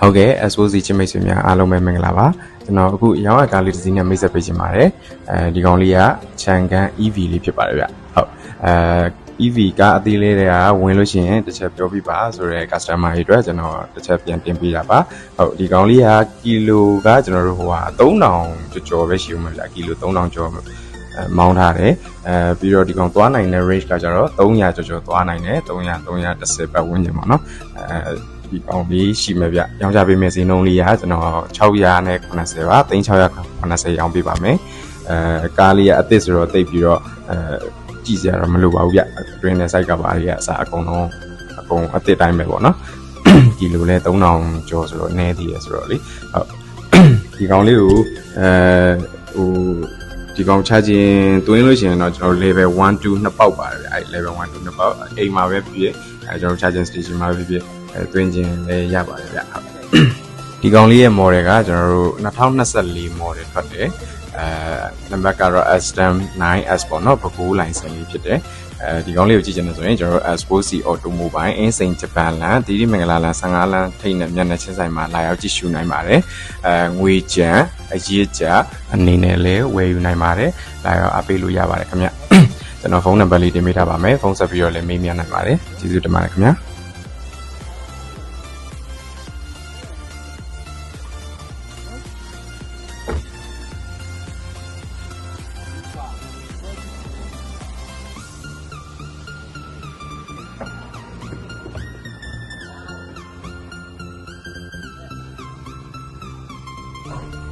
ဟုတ်ကဲ့ SOC ချင်းမိတ်ဆွေများအားလုံးပဲမင်္ဂလာပါကျွန်တော်အခုရောင်းရကားလေးတစ်စီးနဲ့မိတ်ဆက်ပေးချင်ပါတယ်အဲဒီကောင်လေးကချန်ကန် EV လေးဖြစ်ပါတယ်ဗျဟုတ်အဲ EV ကအသေးလေးတွေကဝင်လို့ရှိရင်တစ်ချက်ပြောပြပါဆိုတော့ customer တွေအတွက်ကျွန်တော်တစ်ချက်ပြန်တင်ပေးတာပါဟုတ်ဒီကောင်လေးကကီလိုကကျွန်တော်တို့ဟိုဟာ3000ကျော်ကျော်ပဲရှိဦးမှာဗျကီလို3000ကျော်မောင်းထားတယ်အဲပြီးတော့ဒီကောင်သွားနိုင်တဲ့ range ကကျတော့300ကျော်ကျော်သွားနိုင်တယ်300 310ပတ်ဝန်းကျင်ပေါ့နော်အဲ ဒီကောင်လေးရှိမယ်ဗျရောင်းချပေးမယ်ဈေးနှုန်းလေးကကျွန်တော်600နဲ့90ပါ3690ရောင်းပေးပါမယ်အဲကားလေးကအသစ်ဆိုတော့တိတ်ပြီးတော့အဲကြည့်စရာတော့မလိုပါဘူးဗျအတွင်းနဲ့ site ကပါလေးကအစားအကုန်လုံးအကုန်အသစ်တိုင်းပဲပေါ့နော်ဒီလိုလဲ3000ကျော်ဆိုတော့နည်းသေးတယ်ဆိုတော့လေဟုတ်ဒီကောင်လေးကိုအဲဟိုဒီကောင်ချခြင်းတွင်းလို့ရှိရင်တော့ကျွန်တော် level 1 2နှစ်ပေါက်ပါတယ်ဗျအဲ level 1 2နှစ်ပေါက်အိမ်မှာပဲဖြစ်ဖြစ်အဲကျွန်တော်ချခြင်း station မှာပဲဖြစ်ဖြစ် အဲတွင်းခြင်းလည်းရပါတယ်ဗျဟုတ်ဒီကောင်လေးရဲ့ model ကကျွန်တော်တို့2024 model ထွက်တယ်အဲနံပါတ်ကတော့ S10 9S ပေါ့နော်ဘကူးလိုင်စင်လေးဖြစ်တယ်အဲဒီကောင်လေးကိုကြည့်ချင်တယ်ဆိုရင်ကျွန်တော်တို့ S4C Automobile အင်းစိန်ဂျပန်လန်ဒီဒီမင်္ဂလာလန်15လန်ထိတ်နဲ့မျက်နှာချင်းဆိုင်မှာလာရောက်ကြည့်ရှုနိုင်ပါတယ်အဲငွေကြံအရေးကြအနေနဲ့လည်းဝယ်ယူနိုင်ပါတယ်လာရောက်အားပေးလို့ရပါတယ်ခင်ဗျကျွန်တော်ဖုန်းနံပါတ်လေးတင်ပေးထားပါမယ်ဖုန်းဆက်ပြီးတော့လည်းမေးမြန်းနိုင်ပါတယ်ကျေးဇူးတင်ပါတယ်ခင်ဗျာ ဟ